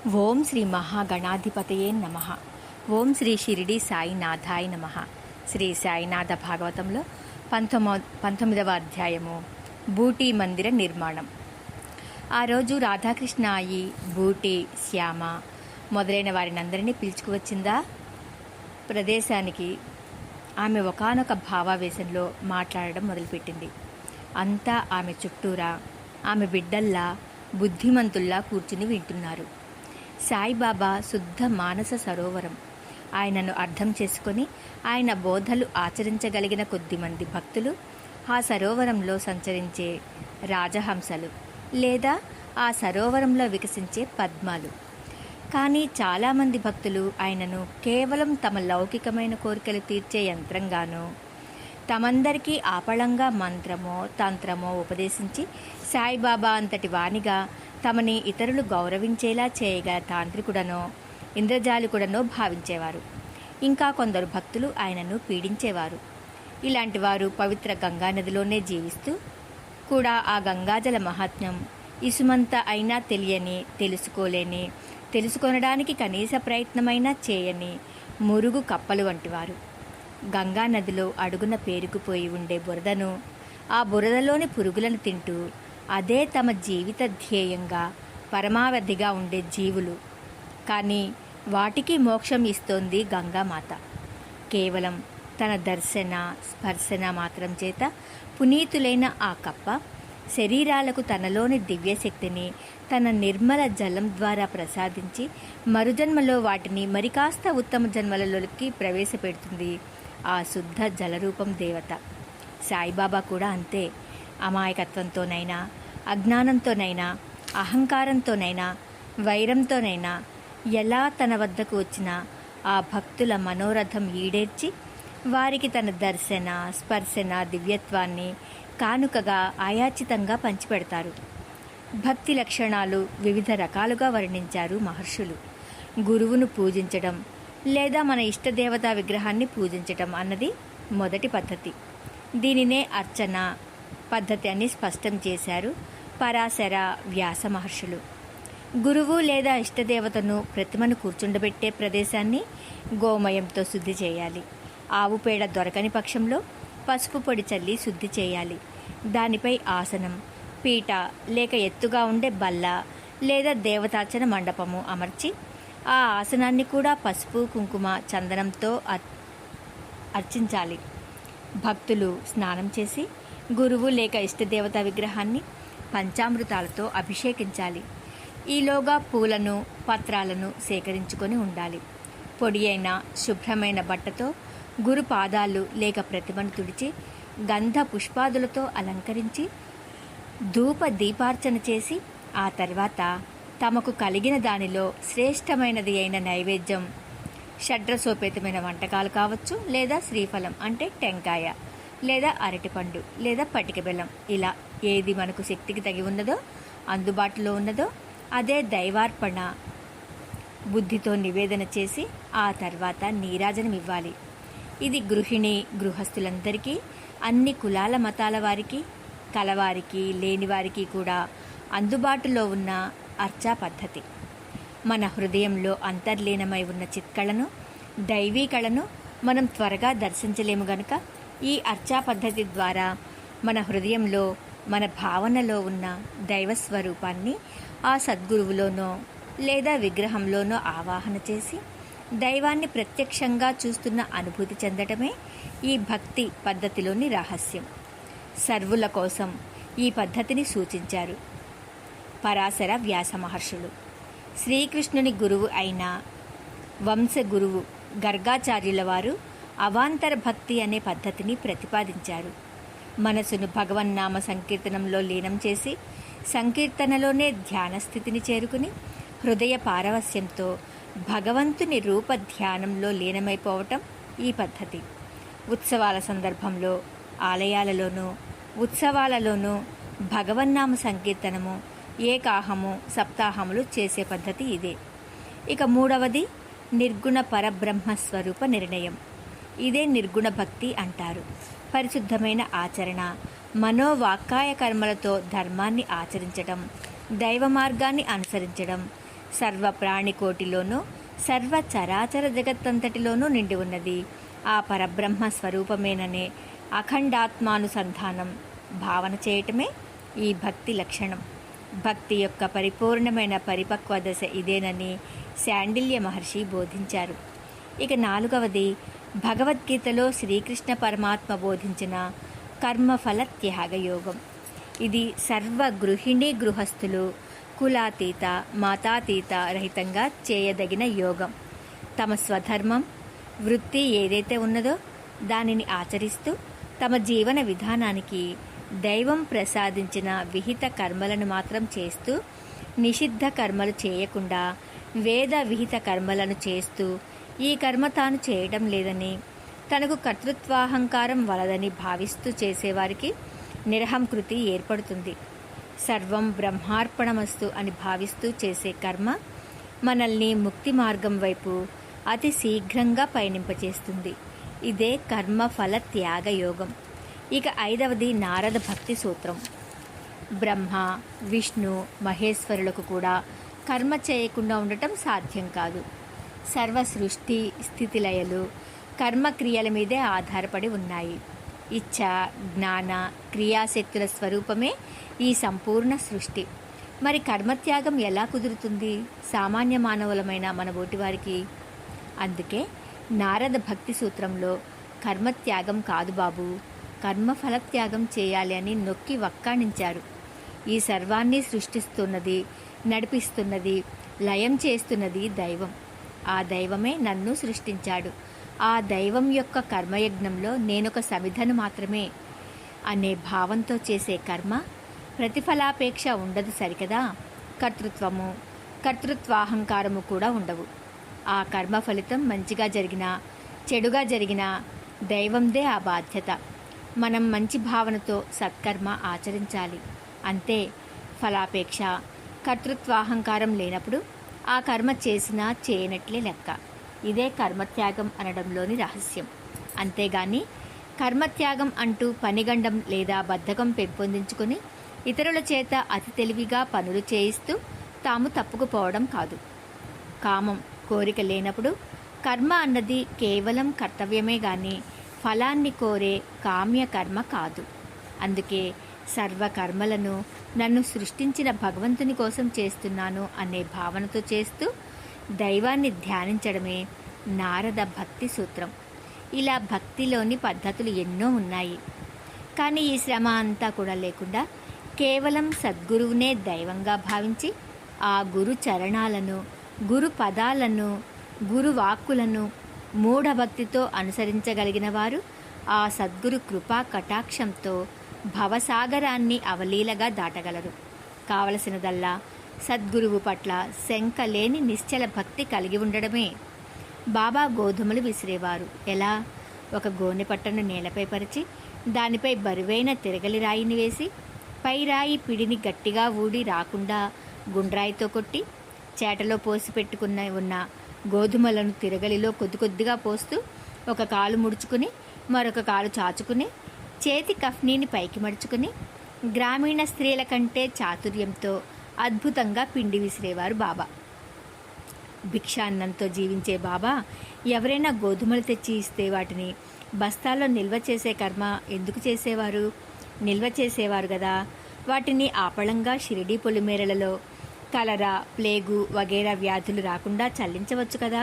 ఓం శ్రీ మహాగణాధిపతయే నమ. ఓం శ్రీ షిరిడి సాయినాథాయ నమ. శ్రీ సాయినాథ భాగవతంలో పంతొమ్మ పంతొమ్మిదవ అధ్యాయము బూటీ మందిర నిర్మాణం. ఆ రోజు రాధాకృష్ణ అయి బూటీ శ్యామ మొదలైన వారినందరినీ పిలుచుకువచ్చిందా ప్రదేశానికి ఆమె ఒకానొక భావావేశంలో మాట్లాడడం మొదలుపెట్టింది. అంతా ఆమె చుట్టూరా ఆమె బిడ్డల్లా బుద్ధిమంతుల్లా కూర్చుని వింటున్నారు. సాయిబాబా శుద్ధ మానస సరోవరం. ఆయనను అర్థం చేసుకొని ఆయన బోధలు ఆచరించగలిగిన కొద్దిమంది భక్తులు ఆ సరోవరంలో సంచరించే రాజహంసలు లేదా ఆ సరోవరంలో వికసించే పద్మాలు. కానీ చాలామంది భక్తులు ఆయనను కేవలం తమ లౌకికమైన కోరికలు తీర్చే యంత్రంగానో తమందరికీ ఆపళంగా మంత్రమో తంత్రమో ఉపదేశించి సాయిబాబా అంతటి వాణిగా తమని ఇతరులు గౌరవించేలా చేయగల తాంత్రికుడనో ఇంద్రజాలికుడనో భావించేవారు. ఇంకా కొందరు భక్తులు ఆయనను పీడించేవారు. ఇలాంటి వారు పవిత్ర గంగా నదిలోనే జీవిస్తూ కూడా ఆ గంగాజల మహాత్మ్యం ఇసుమంత అయినా తెలియని తెలుసుకోలేని తెలుసుకొనడానికి కనీస ప్రయత్నమైనా చేయని మురుగు కప్పలు వంటివారు. గంగా నదిలో అడుగున పేరుకుపోయి ఉండే బురదను ఆ బురదలోని పురుగులను తింటూ అదే తమ జీవిత ధ్యేయంగా పరమావధిగా ఉండే జీవులు. కానీ వాటికి మోక్షం ఇస్తోంది గంగామాత. కేవలం తన దర్శన స్పర్శన మాత్రం చేత పునీతులైన ఆ కప్ప శరీరాలకు తనలోని దివ్యశక్తిని తన నిర్మల జలం ద్వారా ప్రసాదించి మరుజన్మలో వాటిని మరికాస్త ఉత్తమ జన్మలలోకి ప్రవేశపెడుతుంది ఆ శుద్ధ జలరూపం దేవత. సాయిబాబా కూడా అంతే. అమాయకత్వంతోనైనా అజ్ఞానంతోనైనా అహంకారంతోనైనా వైరంతోనైనా ఎలా తన వద్దకు వచ్చినా ఆ భక్తుల మనోరథం ఈడేర్చి వారికి తన దర్శన స్పర్శన దివ్యత్వాన్ని కానుకగా ఆయాచితంగా పంచిపెడతారు. భక్తి లక్షణాలు వివిధ రకాలుగా వర్ణించారు మహర్షులు. గురువును పూజించడం లేదా మన ఇష్టదేవతా విగ్రహాన్ని పూజించటం అన్నది మొదటి పద్ధతి. దీనినే అర్చన పద్ధతి అని స్పష్టం చేశారు. పరాశర వ్యాస మహర్షులు. గురువు లేదా ఇష్టదేవతను ప్రతిమను కూర్చుండబెట్టే ప్రదేశాన్ని గోమయంతో శుద్ధి చేయాలి. ఆవు పేడ దొరకని పక్షంలో పసుపు పొడి చల్లి శుద్ధి చేయాలి. దానిపై ఆసనం పీట లేక ఎత్తుగా ఉండే బల్ల లేదా దేవతార్చన మండపము అమర్చి ఆ ఆసనాన్ని కూడా పసుపు కుంకుమ చందనంతో అర్చించాలి. భక్తులు స్నానం చేసి గురువు లేక ఇష్టదేవత విగ్రహాన్ని పంచామృతాలతో అభిషేకించాలి. ఈలోగా పూలను పత్రాలను సేకరించుకొని ఉండాలి. పొడి అయిన శుభ్రమైన బట్టతో గురు పాదాలు లేక ప్రతిమను తుడిచి గంధ పుష్పాదులతో అలంకరించి ధూప దీపార్చన చేసి ఆ తర్వాత తమకు కలిగిన దానిలో శ్రేష్టమైనది అయిన నైవేద్యం షడ్రసోపేతమైన వంటకాలు కావచ్చు లేదా శ్రీఫలం అంటే టెంకాయ. లేదా అరటిపండు లేదా పటిక బెల్లం. ఇలా ఏది మనకు శక్తికి తగి ఉన్నదో అందుబాటులో ఉన్నదో అదే దైవార్పణ. బుద్ధితో నివేదన చేసి ఆ తర్వాత నీరాజనం ఇవ్వాలి. ఇది గృహిణి గృహస్థులందరికీ అన్ని కులాల మతాల వారికి కలవారికి లేనివారికి కూడా అందుబాటులో ఉన్న అర్చా పద్ధతి. మన హృదయంలో అంతర్లీనమై ఉన్న చిత్కళను దైవీ కళను మనం త్వరగా దర్శించలేము గనుక ఈ అర్చా పద్ధతి ద్వారా మన హృదయంలో మన భావనలో ఉన్న దైవ స్వరూపాన్ని ఆ సద్గురువులోనో లేదా విగ్రహంలోనో ఆవాహన చేసి దైవాన్ని ప్రత్యక్షంగా చూస్తున్న అనుభూతి చెందటమే ఈ భక్తి పద్ధతిలోని రహస్యం. సర్వుల కోసం ఈ పద్ధతిని సూచించారు పరాశర వ్యాస మహర్షులు. శ్రీకృష్ణుని గురువు అయిన వంశ గురువు గర్గాచార్యుల వారు అవాంతర భక్తి అనే పద్ధతిని ప్రతిపాదించారు. మనసును భగవన్నామ సంకీర్తనంలో లీనం చేసి సంకీర్తనలోనే ధ్యాన స్థితిని చేరుకుని హృదయ పారవస్యంతో భగవంతుని రూప ధ్యానంలో లీనమైపోవటం ఈ పద్ధతి. ఉత్సవాల సందర్భంలో ఆలయాలలోనూ ఉత్సవాలలోనూ భగవన్నామ సంకీర్తనము ఏకాహము సప్తాహములు చేసే పద్ధతి ఇదే. ఇక మూడవది నిర్గుణ పరబ్రహ్మ స్వరూప నిర్ణయం. ఇదే నిర్గుణ భక్తి అంటారు. పరిశుద్ధమైన ఆచరణ మనోవాక్కాయ కర్మలతో ధర్మాన్ని ఆచరించడం దైవ మార్గాన్ని అనుసరించడం సర్వ ప్రాణికోటిలోనూ సర్వ చరాచర జగత్తంతటిలోనూ నిండి ఉన్నది. ఆ పరబ్రహ్మ స్వరూపమేననే అఖండాత్మానుసంధానం భావన చేయటమే ఈ భక్తి లక్షణం. భక్తి యొక్క పరిపూర్ణమైన పరిపక్వ దశ ఇదేనని శాండిల్య మహర్షి బోధించారు. ఇక నాలుగవది భగవద్గీతలో శ్రీకృష్ణ పరమాత్మ బోధించిన కర్మఫల త్యాగయోగం ఇది సర్వ గృహిణి గృహస్థులు కులాతీత మాతాతీత రహితంగా చేయదగిన యోగం. తమ స్వధర్మం వృత్తి ఏదైతే ఉన్నదో దానిని ఆచరిస్తూ తమ జీవన విధానానికి దైవం ప్రసాదించిన విహిత కర్మలను మాత్రం చేస్తూ నిషిద్ధ కర్మలు చేయకుండా వేద విహిత కర్మలను చేస్తూ ఈ కర్మ తాను చేయడం లేదని తనకు కర్తృత్వాహంకారం వలదని భావిస్తూ చేసేవారికి నిరహంకృతి ఏర్పడుతుంది. సర్వం బ్రహ్మార్పణమస్తు అని భావిస్తూ చేసే కర్మ మనల్ని ముక్తి మార్గం వైపు అతి శీఘ్రంగా పయనింపచేస్తుంది. ఇదే కర్మ ఫల త్యాగ యోగం. ఇక ఐదవది నారద భక్తి సూత్రం. బ్రహ్మ విష్ణు మహేశ్వరులకు కూడా కర్మ చేయకుండా ఉండటం సాధ్యం కాదు. సర్వ సృష్టి స్థితిలయలు కర్మక్రియల మీదే ఆధారపడి ఉన్నాయి. ఇచ్ఛ జ్ఞాన క్రియాశక్తుల స్వరూపమే ఈ సంపూర్ణ సృష్టి. మరి కర్మత్యాగం ఎలా కుదురుతుంది? సామాన్య మానవులమైన మన వారికి? అందుకే నారద భక్తి సూత్రంలో కర్మత్యాగం కాదు బాబు కర్మఫలత్యాగం చేయాలి అని నొక్కి వక్కాణించారు. ఈ సర్వాన్ని సృష్టిస్తున్నది నడిపిస్తున్నది లయం చేస్తున్నది దైవం. ఆ దైవమే నన్ను సృష్టించాడు. ఆ దైవం యొక్క కర్మయజ్ఞంలో నేనొక సమిధను మాత్రమే. అనే భావంతో చేసే కర్మ ప్రతిఫలాపేక్ష ఉండదు సరికదా? కర్తృత్వము కర్తృత్వాహంకారము కూడా ఉండవు. ఆ కర్మ ఫలితం మంచిగా జరిగినా చెడుగా జరిగినా దైవందే ఆ బాధ్యత. మనం మంచి భావనతో సత్కర్మ ఆచరించాలి. అంతే. ఫలాపేక్ష కర్తృత్వాహంకారం లేనప్పుడు ఆ కర్మ చేసినా చేయనట్లే లెక్క. ఇదే కర్మత్యాగం అనడంలోని రహస్యం. అంతేగాని కర్మత్యాగం అంటూ పనిగండం లేదా బద్ధకం పెంపొందించుకొని ఇతరుల చేత అతి తెలివిగా పనులు చేయిస్తూ తాము తప్పుకుపోవడం కాదు. కామం కోరిక లేనప్పుడు కర్మ అన్నది కేవలం కర్తవ్యమే గాని ఫలాన్ని కోరే కామ్య కర్మ కాదు. అందుకే సర్వకర్మలను నన్ను సృష్టించిన భగవంతుని కోసం చేస్తున్నాను అనే భావనతో చేస్తూ దైవాన్ని ధ్యానించడమే నారద భక్తి సూత్రం. ఇలా భక్తిలోని పద్ధతులు ఎన్నో ఉన్నాయి. కానీ ఈ శ్రమ అంతా కూడా లేకుండా కేవలం సద్గురువునే దైవంగా భావించి ఆ గురు చరణాలను గురు పదాలను గురు వాక్కులను మూఢభక్తితో అనుసరించగలిగిన వారు ఆ సద్గురు కృపా కటాక్షంతో భవసాగరాన్ని అవలీలగా దాటగలరు. కావలసినదల్లా సద్గురువు పట్ల శంకలేని నిశ్చల భక్తి కలిగి ఉండడమే. బాబా గోధుమలు విసిరేవారు. ఎలా? ఒక గోనె పట్టను నేలపై పరిచి దానిపై బరువైన తిరగలి రాయిని వేసి పై రాయి పిడిని గట్టిగా ఊడి రాకుండా గుండ్రాయితో కొట్టి చేటలో పోసి పెట్టుకున్న ఉన్న గోధుమలను తిరగలిలో కొద్ది కొద్దిగా పోస్తూ ఒక కాలు ముడుచుకుని మరొక కాలు చాచుకుని చేతి కఫ్నీని పైకి మడుచుకుని గ్రామీణ స్త్రీల కంటే చాతుర్యంతో అద్భుతంగా పిండి విసిరేవారు బాబా. భిక్షాన్నంతో జీవించే బాబా ఎవరైనా గోధుమలు తెచ్చి ఇస్తే వాటిని బస్తాల్లో నిల్వ చేసే కర్మ ఎందుకు చేసేవారు? నిల్వ చేసేవారు కదా వాటిని ఆపళంగా షిరిడీ పొలిమేరలలో కలరా ప్లేగు వగేరా వ్యాధులు రాకుండా చల్లించవచ్చు కదా.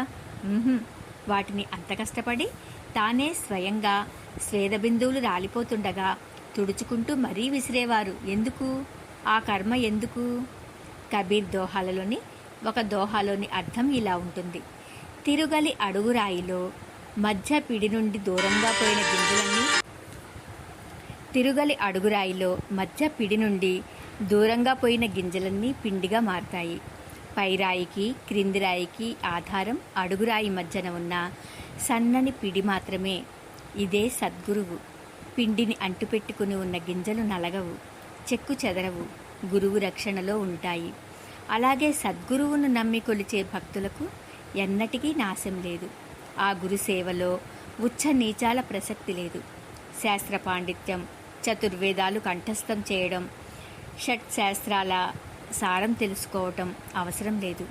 వాటిని అంత కష్టపడి తానే స్వయంగా స్వేదబిందువులు రాలిపోతుండగా తుడుచుకుంటూ మరీ విసిరేవారు. ఎందుకు? ఆ కర్మ ఎందుకు? కబీర్ దోహాలలోని ఒక దోహాలోని అర్థం ఇలా ఉంటుంది. తిరుగలి అడుగురాయిలో మధ్య పిడి నుండి దూరంగా పోయిన గింజలన్నీ తిరుగలి అడుగురాయిలో మధ్య పిడి నుండి దూరంగా పోయిన గింజలన్నీ పిండిగా మారతాయి. పైరాయికి క్రింది రాయికి ఆధారం అడుగురాయి మధ్యన ఉన్న సన్నని పిడి మాత్రమే. ఇదే సద్గురువు. పిండిని అంటుపెట్టుకుని ఉన్న గింజలు నలగవు. చెక్కు చెదరవు. గురువు రక్షణలో ఉంటాయి. అలాగే సద్గురువును నమ్మి కొలిచే భక్తులకు ఎన్నటికీ నాశం లేదు. ఆ గురు సేవలో ఉచ్చ నీచాల ప్రసక్తి లేదు. శాస్త్ర పాండిత్యం చతుర్వేదాలు కంఠస్థం చేయడం షట్ శాస్త్రాల సారం తెలుసుకోవటం అవసరం లేదు.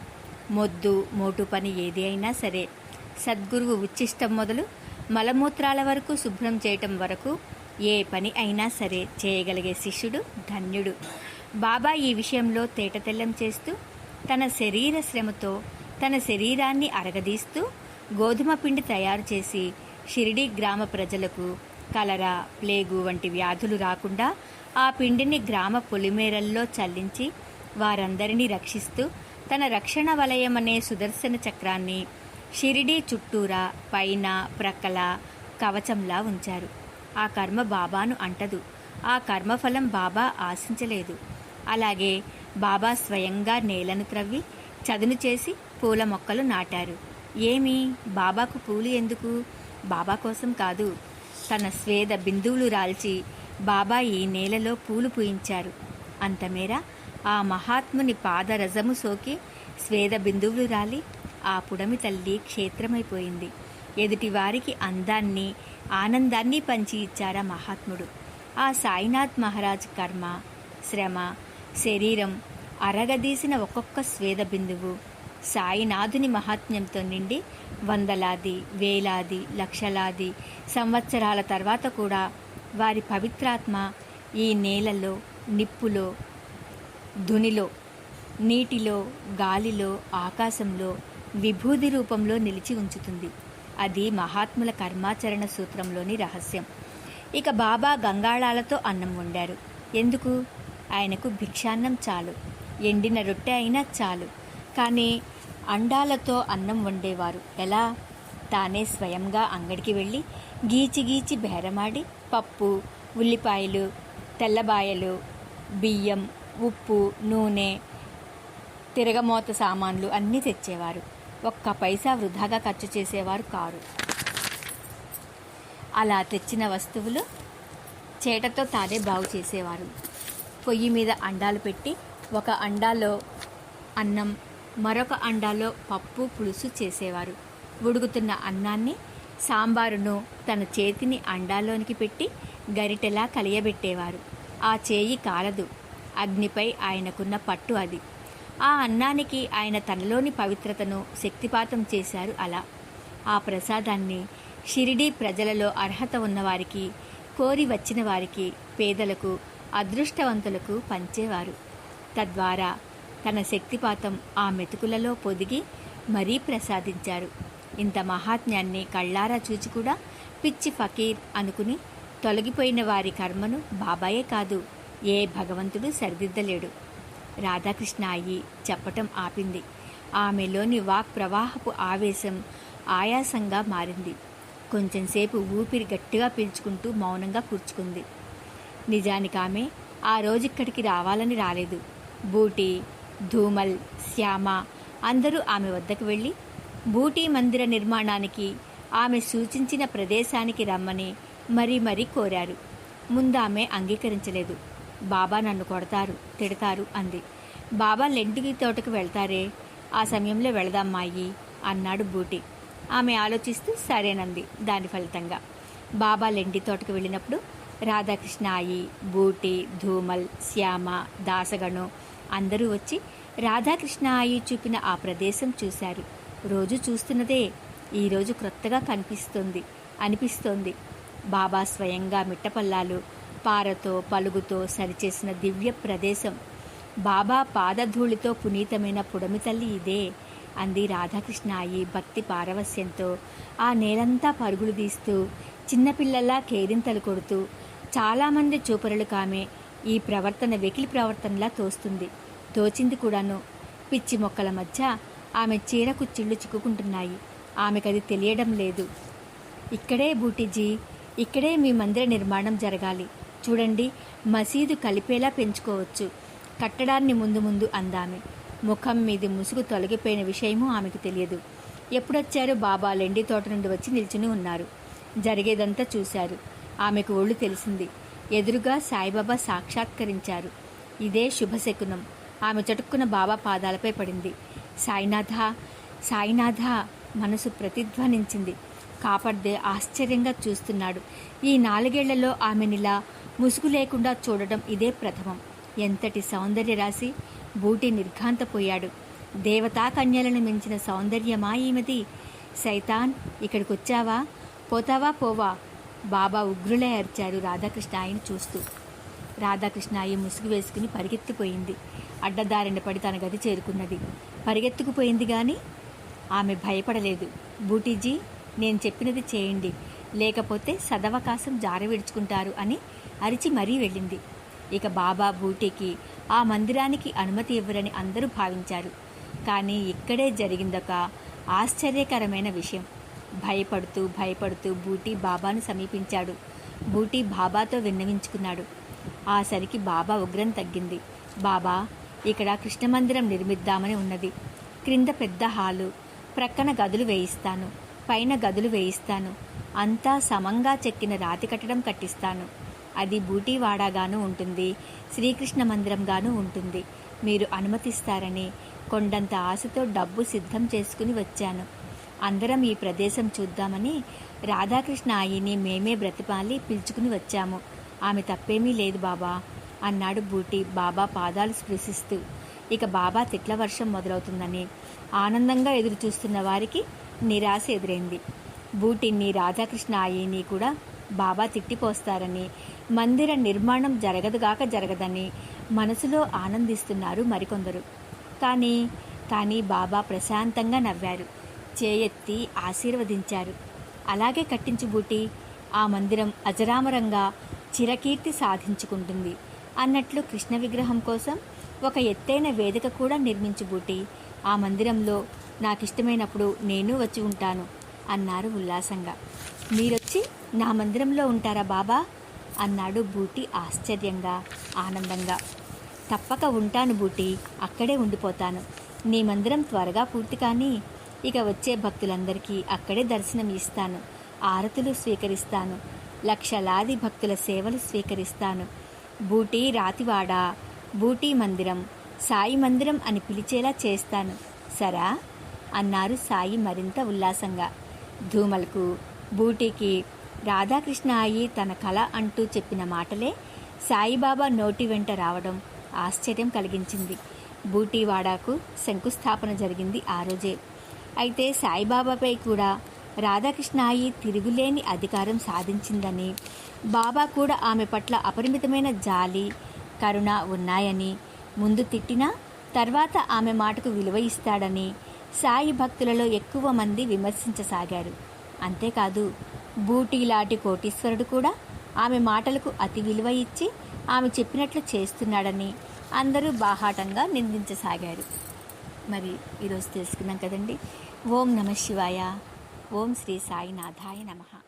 మొద్దు మోటు పని ఏది అయినా సరే సద్గురువు ఉచ్చిష్టం మొదలు మలమూత్రాల వరకు శుభ్రం చేయటం వరకు ఏ పని అయినా సరే చేయగలిగే శిష్యుడు ధన్యుడు. బాబా ఈ విషయంలో తేటతెల్లం చేస్తూ తన శరీర శ్రమతో తన శరీరాన్ని అరగదీస్తూ గోధుమ పిండి తయారు చేసి షిరిడి గ్రామ ప్రజలకు కలరా ప్లేగు వంటి వ్యాధులు రాకుండా ఆ పిండిని గ్రామ పొలిమేరల్లో చల్లించి వారందరినీ రక్షిస్తూ తన రక్షణ వలయం అనే సుదర్శన చక్రాన్ని షిరిడీ చుట్టూరా పైన ప్రక్కల కవచంలా ఉంచారు. ఆ కర్మ బాబాను అంటదు. ఆ కర్మఫలం బాబా ఆశించలేదు. అలాగే బాబా స్వయంగా నేలను త్రవ్వి చదును చేసి పూల మొక్కలు నాటారు. ఏమి? బాబాకు పూలు ఎందుకు? బాబా కోసం కాదు. తన స్వేద బిందువులు రాల్చి బాబా ఈ నేలలో పూలు పూయించారు. అంతమేర ఆ మహాత్ముని పాదరజము సోకి స్వేద బిందువులు రాలి ఆ పుడమి తల్లి క్షేత్రమైపోయింది. ఎదుటివారికి అందాన్ని ఆనందాన్ని పంచి ఇచ్చారా మహాత్ముడు. ఆ సాయినాథ్ మహారాజ్ కర్మ శ్రమ శరీరం అరగదీసిన ఒక్కొక్క స్వేద బిందువు సాయినాథుని మహాత్మ్యంతో నిండి వందలాది వేలాది లక్షలాది సంవత్సరాల తర్వాత కూడా వారి పవిత్రాత్మ ఈ నేలలో నిప్పులో ధునిలో నీటిలో గాలిలో ఆకాశంలో విభూది రూపంలో నిలిచి ఉంచుతుంది. అది మహాత్ముల కర్మాచరణ సూత్రంలోని రహస్యం. ఇక బాబా గంగాళాలతో అన్నం వండారు. ఎందుకు? ఆయనకు భిక్షాన్నం చాలు. ఎండిన రొట్టె అయినా చాలు. కానీ అండాలతో అన్నం వండేవారు ఎలా? తానే స్వయంగా అంగడికి వెళ్ళి గీచి గీచి బేరమాడి పప్పు ఉల్లిపాయలు తెల్లబాయలు బియ్యం ఉప్పు నూనె తిరగమోత సామాన్లు అన్నీ తెచ్చేవారు. ఒక్క పైసా వృధాగా ఖర్చు చేసేవారు కారు. అలా తెచ్చిన వస్తువులు చేటతో తానే బాగు చేసేవారు. పొయ్యి మీద అండాలు పెట్టి ఒక అండాలో అన్నం మరొక అండాలో పప్పు పులుసు చేసేవారు. ఉడుకుతున్న అన్నాన్ని సాంబారును తన చేతిని అండాలోనికి పెట్టి గరిటెలా కలియబెట్టేవారు. ఆ చేయి కాలదు. అగ్నిపై ఆయనకున్న పట్టు అది. ఆ అన్నానికి ఆయన తనలోని పవిత్రతను శక్తిపాతం చేశారు అలా. ఆ ప్రసాదాన్ని షిరిడీ ప్రజలలో అర్హత ఉన్నవారికి కోరి వచ్చిన వారికి పేదలకు అదృష్టవంతులకు పంచేవారు. తద్వారా తన శక్తిపాతం ఆ మెతుకులలో పొదిగి మరీ ప్రసాదించారు. ఇంత మహాత్మ్యాన్ని కళ్ళారా చూచి కూడా పిచ్చి ఫకీర్ అనుకుని తొలగిపోయిన వారి కర్మను బాబాయే కాదు ఏ భగవంతుడు సరిదిద్దలేడు. రాధాకృష్ణాయి చెప్పటం ఆపింది. ఆమెలోని వాక్ ప్రవాహపు ఆవేశం ఆయాసంగా మారింది. కొంచెంసేపు ఊపిరి గట్టిగా పీల్చుకుంటూ మౌనంగా కూర్చుకుంది. నిజానికి ఆమె ఆ రోజు ఇక్కడికి రావాలని రాలేదు. బూటీ ధూమల్ శ్యామ అందరూ ఆమె వద్దకు వెళ్ళి బూటీ మందిర నిర్మాణానికి ఆమె సూచించిన ప్రదేశానికి రమ్మని మరీ మరీ కోరారు. ముందామె అంగీకరించలేదు. బాబా నన్ను కొడతారు తిడతారు అంది. బాబా లెంటికి తోటకు వెళ్తారే ఆ సమయంలో వెళదామ్మాయి అన్నాడు బూటి. ఆమె ఆలోచిస్తూ సరేనంది దాని ఫలితంగా. బాబా లెండి తోటకు వెళ్ళినప్పుడు రాధాకృష్ణ అయి బూటి ధూమల్ శ్యామ దాసగణం అందరూ వచ్చి రాధాకృష్ణ ఆయి చూపిన ఆ ప్రదేశం చూశారు. రోజు చూస్తున్నదే ఈరోజు క్రొత్తగా కనిపిస్తుంది అనిపిస్తోంది. బాబా స్వయంగా మిట్టపల్లాలు పారతో పలుగుతో సరిచేసిన దివ్య ప్రదేశం. బాబా పాదధూళితో పునీతమైన పుడమితల్లి ఇదే అంది రాధాకృష్ణాయి భక్తి పారవస్యంతో. ఆ నేలంతా పరుగులు తీస్తూ చిన్నపిల్లల్లా కేరింతలు కొడుతూ చాలామంది చూపరులు కామె ఈ ప్రవర్తన వెకిలి ప్రవర్తనలా తోస్తుంది. తోచింది కూడాను. పిచ్చి మొక్కల మధ్య ఆమె చీర కుచ్చిళ్ళు చిక్కుకుంటున్నాయి. ఆమెకది తెలియడం లేదు. ఇక్కడే బూటిజీ ఇక్కడే మీ మందిర నిర్మాణం జరగాలి. చూడండి మసీదు కలిపేలా పెంచుకోవచ్చు. కట్టడాన్ని ముందు ముందు అందామె. ముఖం మీది ముసుగు తొలగిపోయిన విషయము ఆమెకు తెలియదు. ఎప్పుడొచ్చారు బాబా లెండి తోట నుండి వచ్చి నిల్చుని ఉన్నారు. జరిగేదంతా చూశారు. ఆమెకు ఒళ్ళు తెలిసింది. ఎదురుగా సాయిబాబా సాక్షాత్కరించారు. ఇదే శుభశకునం. ఆమె చటుక్కున బాబా పాదాలపై పడింది. సాయినాథ సాయినాథ మనసు ప్రతిధ్వనించింది. కాపాడితే ఆశ్చర్యంగా చూస్తున్నాడు. ఈ నాలుగేళ్ళలో ఆమెనిలా ముసుగు లేకుండా చూడడం ఇదే ప్రథమం. ఎంతటి సౌందర్య రాశి బూటి నిర్ఘాంతపోయాడు. దేవతా కన్యలను మించిన సౌందర్యమా ఈమెది? సైతాన్ ఇక్కడికొచ్చావా? పోతావా పోవా? బాబా ఉగ్రులే అరిచారు రాధాకృష్ణ ఆయన చూస్తూ. రాధాకృష్ణ అయ్యి ముసుగు వేసుకుని పరిగెత్తిపోయింది. అడ్డదారిన పడి తన గది చేరుకున్నది. పరిగెత్తుకుపోయింది కానీ ఆమె భయపడలేదు. బూటీజీ నేను చెప్పినది చేయండి. లేకపోతే సదవకాశం జారవిడుచుకుంటారు అని అరిచి మరీ వెళ్ళింది. ఇక బాబా బూటీకి ఆ మందిరానికి అనుమతి ఇవ్వరని అందరూ భావించారు. కానీ ఇక్కడే జరిగిందొక ఆశ్చర్యకరమైన విషయం. భయపడుతూ భయపడుతూ బూటీ బాబాను సమీపించాడు. బూటీ బాబాతో విన్నవించుకున్నాడు. ఆ సరికి బాబా ఉగ్రం తగ్గింది. బాబా ఇక్కడ కృష్ణ మందిరం నిర్మిద్దామని ఉన్నది. క్రింద పెద్ద హాలు ప్రక్కన గదులు వేయిస్తాను పైన గదులు వేయిస్తాను అంతా సమంగా చెక్కిన రాతి కట్టడం కట్టిస్తాను. అది బూటీవాడాగాను ఉంటుంది శ్రీకృష్ణ మందిరంగాను ఉంటుంది. మీరు అనుమతిస్తారని కొండంత ఆశతో డబ్బు సిద్ధం చేసుకుని వచ్చాను. అందరం ఈ ప్రదేశం చూద్దామని రాధాకృష్ణ ఆయిని మేమే బ్రతిపాలి పిలుచుకుని వచ్చాము. ఆమె తప్పేమీ లేదు బాబా అన్నాడు బూటి బాబా పాదాలు స్పృశిస్తూ. ఇక బాబా తిట్ల వర్షం మొదలవుతుందని ఆనందంగా ఎదురు చూస్తున్న వారికి నిరాశ ఎదురైంది. బూటిని రాధాకృష్ణ ఆయిని కూడా బాబా తిట్టిపోస్తారని మందిర నిర్మాణం జరగదుగాక జరగదని మనసులో ఆనందిస్తున్నారు మరికొందరు. కానీ కానీ బాబా ప్రశాంతంగా నవ్వారు. చేయెత్తి ఆశీర్వదించారు. అలాగే కట్టించుబూటి ఆ మందిరం అజరామరంగా చిరకీర్తి సాధించుకుంటుంది అన్నట్లు కృష్ణ విగ్రహం కోసం ఒక ఎత్తైన వేదిక కూడా నిర్మించుబూటి ఆ మందిరంలో నాకిష్టమైనప్పుడు నేను వచ్చి ఉంటాను అన్నారు ఉల్లాసంగా. మీరొచ్చి నా మందిరంలో ఉంటారా బాబా? అన్నాడు బూటి ఆశ్చర్యంగా ఆనందంగా. తప్పక ఉంటాను బూటి అక్కడే ఉండిపోతాను. నీ మందిరం త్వరగా పూర్తి కానీ ఇక వచ్చే భక్తులందరికీ అక్కడే దర్శనం ఇస్తాను. ఆరతులు స్వీకరిస్తాను. లక్షలాది భక్తుల సేవలు స్వీకరిస్తాను. బూటీ రాతివాడ బూటీ మందిరం సాయి మందిరం అని పిలిచేలా చేస్తాను. సరా? అన్నారు సాయి మరింత ఉల్లాసంగా. ధూమలకు బూటీకి రాధాకృష్ణ అయి తన కళ అంటూ చెప్పిన మాటలే సాయిబాబా నోటి వెంట రావడం ఆశ్చర్యం కలిగించింది. బూటీవాడాకు శంకుస్థాపన జరిగింది ఆ రోజే. అయితే సాయిబాబాపై కూడా రాధాకృష్ణాయి తిరుగులేని అధికారం సాధించిందని బాబా కూడా ఆమె పట్ల అపరిమితమైన జాలి కరుణ ఉన్నాయని ముందు తిట్టినా తర్వాత ఆమె మాటకు విలువ ఇస్తాడని సాయి భక్తులలో ఎక్కువ మంది విమర్శించసాగారు. అంతేకాదు బూటీలాంటి కోటీశ్వరుడు కూడా ఆమె మాటలకు అతి విలువ ఇచ్చి ఆమె చెప్పినట్లు చేస్తున్నాడని అందరూ బాహాటంగా నిందించసాగారు. మరి ఈరోజు తెలుసుకున్నాం కదండి. ఓం నమ శివాయ. ఓం శ్రీ సాయినాథాయ నమః.